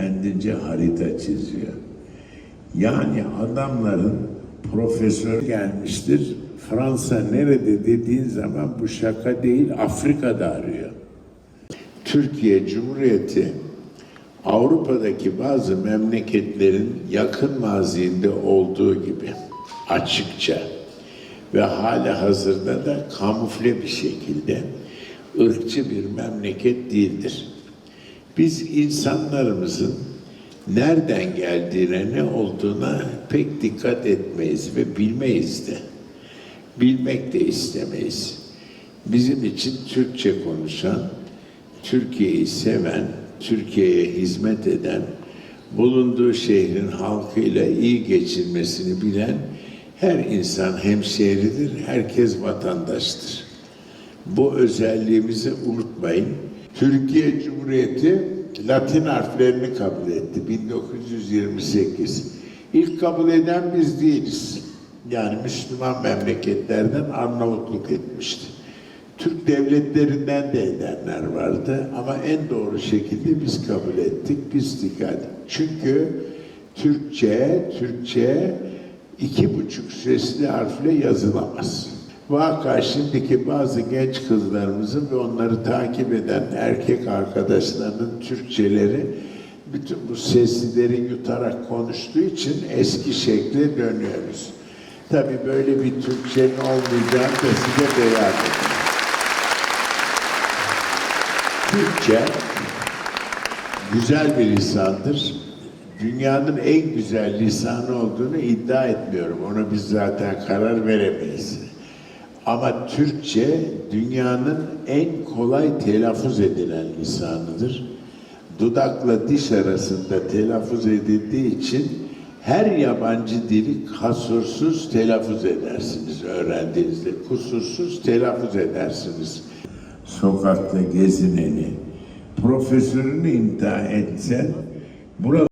kendince harita çiziyor. Yani adamların profesör gelmiştir. Fransa nerede dediğin zaman bu şaka değil Afrika'da arıyor. Türkiye Cumhuriyeti Avrupa'daki bazı memleketlerin yakın mazinde olduğu gibi açıkça ve hala hazırda da kamufle bir şekilde ırkçı bir memleket değildir. Biz insanlarımızın nereden geldiğine ne olduğuna pek dikkat etmeyiz ve bilmeyiz de. Bilmek de istemeyiz. Bizim için Türkçe konuşan, Türkiye'yi seven, Türkiye'ye hizmet eden, bulunduğu şehrin halkıyla iyi geçirmesini bilen her insan hemşehridir, herkes vatandaştır. Bu özelliğimizi unutmayın. Türkiye Cumhuriyeti Latin harflerini kabul etti 1928. İlk kabul eden biz değiliz. Yani Müslüman memleketlerden Arnavutluk etmişti. Türk devletlerinden de edenler vardı ama en doğru şekilde biz kabul ettik, biz dikkat. Çünkü Türkçe, Türkçe iki buçuk sesli harfle yazılamaz. Vaka şimdiki bazı genç kızlarımızın ve onları takip eden erkek arkadaşlarının Türkçeleri bütün bu seslileri yutarak konuştuğu için eski şekle dönüyoruz. Tabii böyle bir Türkçenin olmayacağını da size beyan edeyim. Türkçe güzel bir lisandır. Dünyanın en güzel lisanı olduğunu iddia etmiyorum. Onu biz zaten karar veremeyiz. Ama Türkçe dünyanın en kolay telaffuz edilen lisanıdır. Dudakla diş arasında telaffuz edildiği için her yabancı dili kasursuz telaffuz edersiniz öğrendiğinizde. Kusursuz telaffuz edersiniz. Sokakta gezineni, profesörünü imtihan etsen, burada